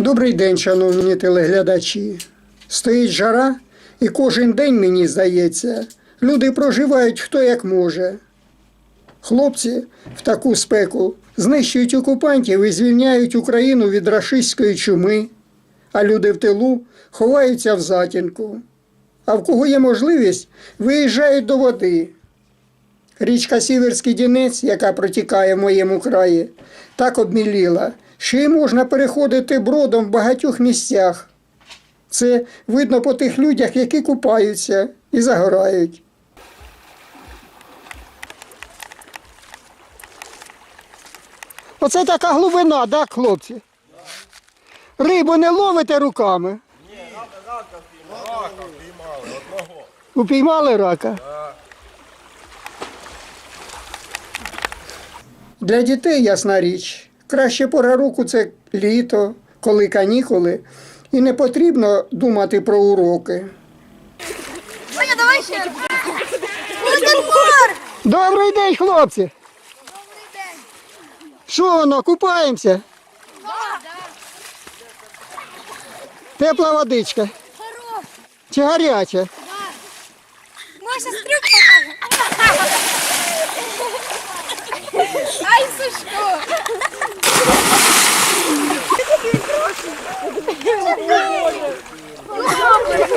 Добрий день, шановні телеглядачі. Стоїть жара, і кожен день, мені здається, люди проживають хто як може. Хлопці в таку спеку знищують окупантів і звільняють Україну від рашистської чуми, а люди в тилу ховаються в затінку. А в кого є можливість, виїжджають до води. Річка Сіверський Дінець, яка протікає в моєму краї, так обміліла, що її можна переходити бродом в багатьох місцях. Це видно по тих людях, які купаються і загорають. Оце така глибина, так, хлопці? Рибу не ловите руками? Ні, Рака піймали одного. Упіймали рака? Для дітей, ясна річ, краще пора року це літо, коли канікули, і не потрібно думати про уроки. Ваня, давай ще. Добрий день, хлопці! Що воно, купаємося? Тепла водичка. Хорош. Чи гаряча? Маша, стрюк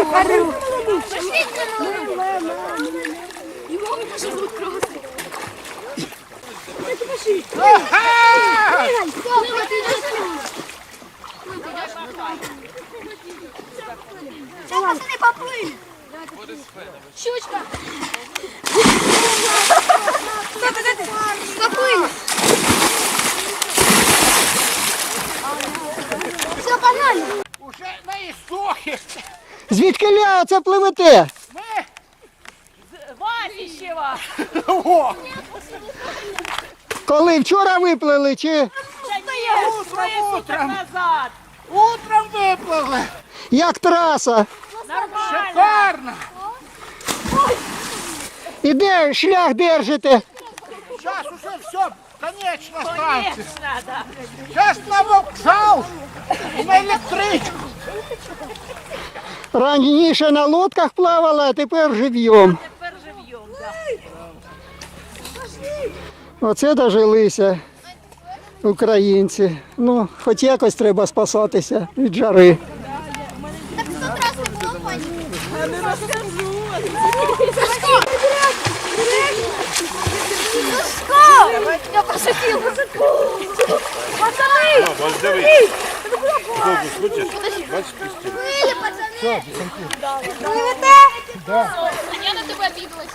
Рух. І мого теж будуть кросити. Чого ти не поплив? Щучка! Стопи, стопи! Все, погнали! Уже наисохишься! Звідки ля це пливете? Васіщева! О, Коли вчора виплили чи Та ні, Утром, суток утром. назад! утром випливли. як траса? Нормально! Шикарно. І де шлях держите? Зараз уже все, конечно, станція. Конечно, да. Зараз на вокзал, на електричку. Раніше на лодках плавали, а тепер жив'єм. Тепер жив'єм, да. Оце дожилися українці. Ну, хоч якось треба спасатися від жари. Так сто раз було Я пошутил. Пацаны! Ось дивись. Фокус, хочеш? Бачиш, пістолет? Плыли, пацаны! Плывете? Я на тебе обідалась.